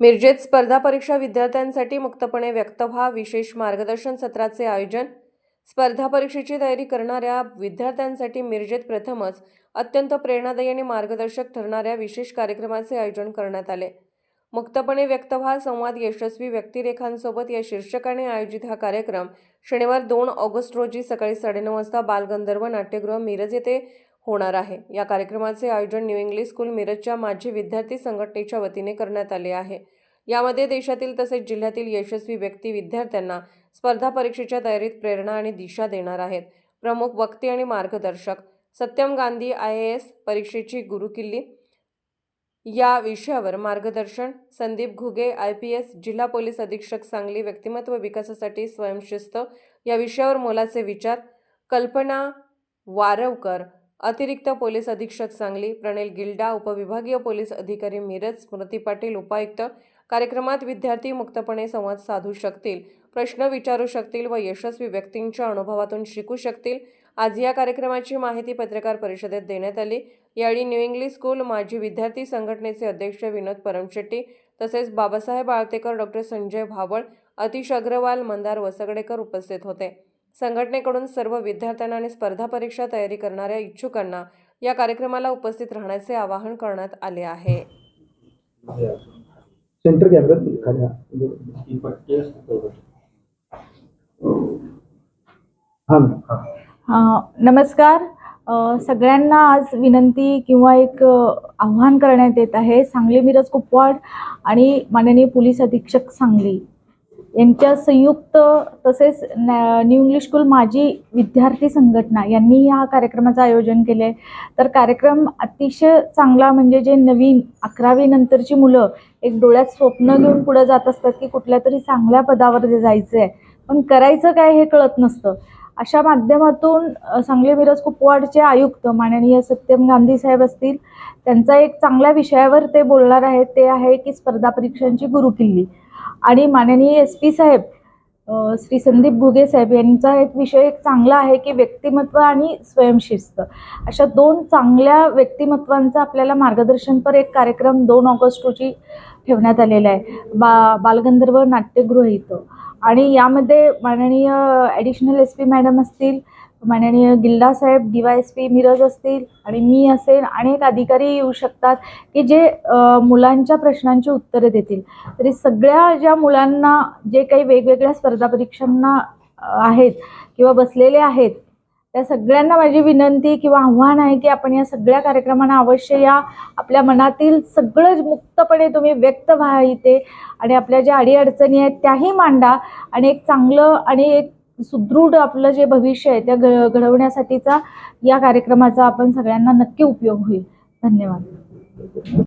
मिरजेत स्पर्धा परीक्षा विद्यार्थ्यांसाठी मुक्तपणे व्यक्त व्हा विशेष मार्गदर्शन सत्राचे आयोजन. स्पर्धा परीक्षेची तयारी करणाऱ्या विद्यार्थ्यांसाठी मिरजेत प्रथमच अत्यंत प्रेरणादायी आणि मार्गदर्शक ठरणाऱ्या विशेष कार्यक्रमाचे आयोजन करण्यात आले. मुक्तपणे व्यक्त व्हा संवाद यशस्वी व्यक्तिरेखांसोबत या शीर्षकाने आयोजित हा कार्यक्रम शनिवार दोन ऑगस्ट रोजी सकाळी साडेनऊ वाजता बालगंधर्व नाट्यगृह मिरज येथे होणार आहे. या कार्यक्रमाचे आयोजन न्यू इंग्लिश स्कूल मिरजच्या माजी विद्यार्थी संघटनेच्या वतीने करण्यात आले आहे. यामध्ये देशातील तसेच जिल्ह्यातील यशस्वी व्यक्ती विद्यार्थ्यांना स्पर्धा परीक्षेच्या तयारीत प्रेरणा आणि दिशा देणार आहेत. प्रमुख वक्ते आणि मार्गदर्शक Satyam Gandhi I A S परीक्षेची गुरुकिल्ली. या विषयावर मार्गदर्शन Sandeep Ghuge I P S जिल्हा पोलीस अधीक्षक सांगली व्यक्तिमत्व विकासासाठी स्वयंशिस्त. या विषयावर मोलाचे विचार कल्पना वारवकर अतिरिक्त पोलीस अधीक्षक सांगली प्रणेल गिल्डा उपविभागीय पोलीस अधिकारी मिरज स्मृती पाटील उपायुक्त कार्यक्रमात विद्यार्थी मुक्तपणे संवाद साधू शकतील प्रश्न विचारू शकतील व यशस्वी व्यक्तींच्या अनुभवातून शिकू शकतील. आज या कार्यक्रमाची माहिती पत्रकार परिषदेत देण्यात आली. यावेळी न्यू इंग्लिश स्कूल माजी विद्यार्थी संघटनेचे अध्यक्ष विनोद परमशेट्टी तसेच बाबासाहेब आळतेकर डॉक्टर संजय भावळ अतिश अग्रवाल मंदार वसगडेकर उपस्थित होते. संघटनेकडून सर्व विद्यार्थ्यांना आणि स्पर्धा परीक्षा तयारी करणाऱ्या इच्छुकांना या कार्यक्रमाला उपस्थित राहण्याचे आवाहन करण्यात आले आहे. सेंटर नमस्कार. सगळ्यांना आज विनंती किंवा एक आव्हान करण्यात येत आहे. सांगली मिरज कुपवाड आणि माननीय पोलीस अधीक्षक सांगली. यांच्या संयुक्त तसेच न्यू इंग्लिश स्कूल माजी विद्यार्थी संघटना यांनी या कार्यक्रमाचं आयोजन केलं. आहे तर कार्यक्रम अतिशय चांगला म्हणजे जे नवीन अकरावी नंतरची मुलं एक डोळ्यात स्वप्न घेऊन पुढे जात असतात की कुठल्या तरी चांगल्या पदावर जायचं आहे पण करायचं काय हे कळत नसतं. अशा माध्यमातून सांगली मिरज कुपवाडचे आयुक्त माननीय सत्यम गांधी साहेब असतील त्यांचा एक चांगल्या विषयावर ते बोलणार आहेत ते आहे की स्पर्धा परीक्षांची गुरुकिल्ली. आणि माननीय एस पी साहेब श्री संदीप घुगे साहेब यांचा एक विषय एक चांगला आहे की व्यक्तिमत्व आणि स्वयंशिस्त. अशा दोन चांगल्या व्यक्तिमत्वांचा आपल्याला मार्गदर्शनपर एक कार्यक्रम दोन ऑगस्ट रोजी ठेवण्यात आलेला आहे. बा बालगंधर्व नाट्यगृह इथं. आणि यामध्ये माननीय ॲडिशनल एस पी मॅडम असतील माननीय गिल्डा साहेब D Y S P Miraj असतील आणि मी असेल अनेक अधिकारी येऊ शकतात की जे मुलांच्या प्रश्नांची उत्तरे देतील. तरी सगळ्या ज्या मुलांना जे काही वेगवेगळ्या स्पर्धा परीक्षांना आहेत किंवा बसलेले आहेत त्या सगळ्यांना माझी विनंती किंवा आव्हान आहे की आपण या सगळ्या कार्यक्रमांना अवश्य या. आपल्या मनातील सगळं मुक्तपणे तुम्ही व्यक्त व्हा इथे. आणि आपल्या ज्या अडीअडचणी आहेत त्याही मांडा. आणि एक चांगलं आणि एक सुदृढ आपलं जे भविष्य आहे त्या घ घडवण्यासाठीचा या कार्यक्रमाचा आपण सगळ्यांना नक्की उपयोग होईल. धन्यवाद.